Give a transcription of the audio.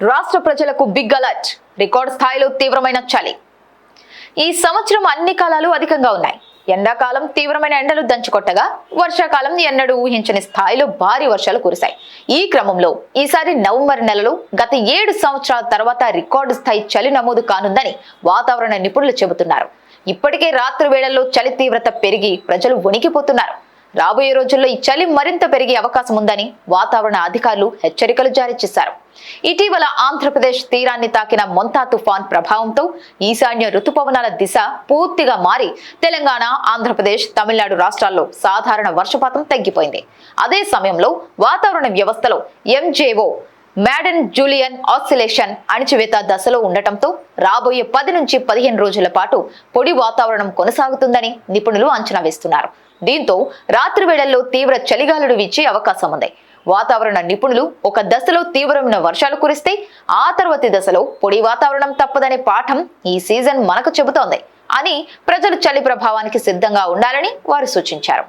రాష్ట్ర ప్రజలకు big alert. Record స్థాయిలో తీవ్రమైన చలి. ఈ సంవత్సరం అన్ని కాలాలు అధికంగా ఉన్నాయి. ఎండాకాలం తీవ్రమైన ఎండలు దంచుకొట్టగా వర్షాకాలం ఎన్నడూ ఊహించని స్థాయిలో భారీ వర్షాలు కురిశాయి. ఈ క్రమంలో ఈసారి నవంబర్ నెలలో గత ఏడు సంవత్సరాల తర్వాత రికార్డు స్థాయి చలి నమోదు కానుందని వాతావరణ నిపుణులు చెబుతున్నారు. ఇప్పటికే రాత్రి వేళల్లో చలి తీవ్రత పెరిగి ప్రజలు వణికిపోతున్నారు. రాబోయే రోజుల్లో ఈ చలి మరింత పెరిగే అవకాశం ఉందని వాతావరణ అధికారులు హెచ్చరికలు జారీ చేశారు. ఇటీవల ఆంధ్రప్రదేశ్ తీరాన్ని తాకిన మొంతా తుఫాన్ ప్రభావంతో ఈశాన్య రుతుపవనాల దిశ పూర్తిగా మారి తెలంగాణ ఆంధ్రప్రదేశ్ తమిళనాడు రాష్ట్రాల్లో సాధారణ వర్షపాతం తగ్గిపోయింది. అదే సమయంలో వాతావరణ వ్యవస్థలో ఎంజేఓ మ్యాడన్ జూలియన్ ఆసిలేషన్ అణిచివేత దశలో ఉండటంతో రాబోయే పది నుంచి పదిహేను రోజుల పాటు పొడి వాతావరణం కొనసాగుతుందని నిపుణులు అంచనా వేస్తున్నారు. దీంతో రాత్రి వేళల్లో తీవ్ర చలిగాలుడు వీచే అవకాశం ఉంది. వాతావరణ నిపుణులు ఒక దశలో తీవ్రమైన వర్షాలు కురిస్తే ఆ తర్వాతి దశలో పొడి వాతావరణం తప్పదనే పాఠం ఈ సీజన్ మనకు చెబుతోంది అని ప్రజలు చలి ప్రభావానికి సిద్ధంగా ఉండాలని వారు సూచించారు.